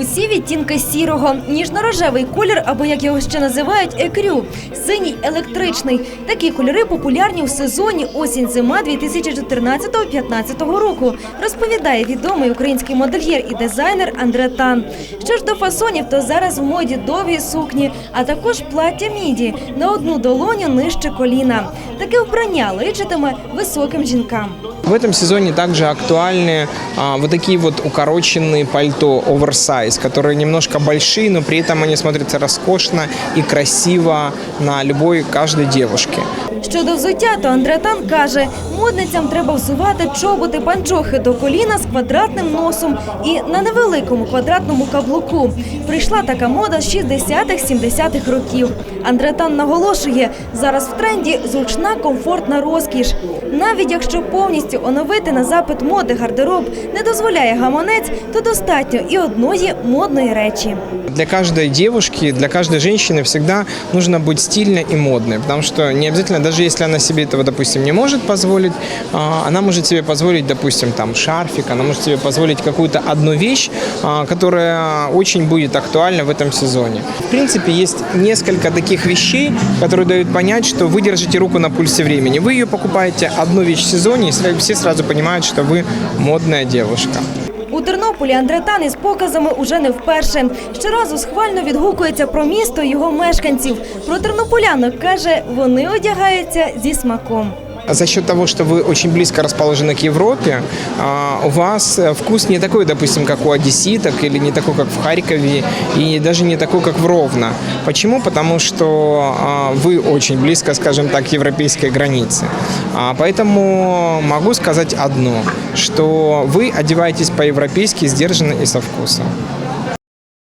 Усі відтінки сірого, ніжно-рожевий колір, або як його ще називають, екрю, синій електричний. Такі кольори популярні у сезоні осінь-зима 2014-2015 року, розповідає відомий український модельєр і дизайнер Андре Тан. Що ж до фасонів, то зараз в моді довгі сукні, а також плаття міді на одну долоню нижче коліна. Таке вбрання личитиме високим жінкам. В этом сезоне также актуальны а, вот такие вот укороченные пальто оверсайз, которые немножко большие, но при этом они смотрятся роскошно и красиво на любой каждой девушке. Щодо взуття, то Андретан каже, модницям треба взувати чоботи панчохи до коліна з квадратним носом і на невеликому квадратному каблуку. Прийшла така мода з 60-х-70-х років. Андретан наголошує, зараз в тренді зручна комфортна розкіш. Навіть якщо повністю оновити на запит моди гардероб не дозволяє гаманець, то достатньо і одної модної речі. Для каждой девушки, для каждой женщины всегда нужно быть стильной и модной, потому что не обязательно, даже если она себе этого, допустим, не может позволить, а, она может себе позволить, допустим, там шарфик, она может себе позволить какую-то одну вещь, а, которая очень будет актуальна в этом сезоне. В принципе, есть несколько таких вещей, которые дают понять, что вы держите руку на пульсе времени. Вы ее покупаете одну вещь в сезоне, и сра- все сразу понимают, что вы модная девушка. У Тернополі Андретан із показами уже не вперше. Щоразу схвально відгукується про місто його мешканців. Про тернополянок каже, вони одягаються зі смаком. За счет того, что вы очень близко расположены к Европе, а, у вас э, вкус не такой, допустим, как у одесситок, или не такой, как в Харькове, и даже не такой, как в Ровно. Почему? Потому что а, вы очень близко, скажем так, к европейской границе. А, Поэтому могу сказать одно, что вы одеваетесь по-европейски, сдержанно и со вкусом.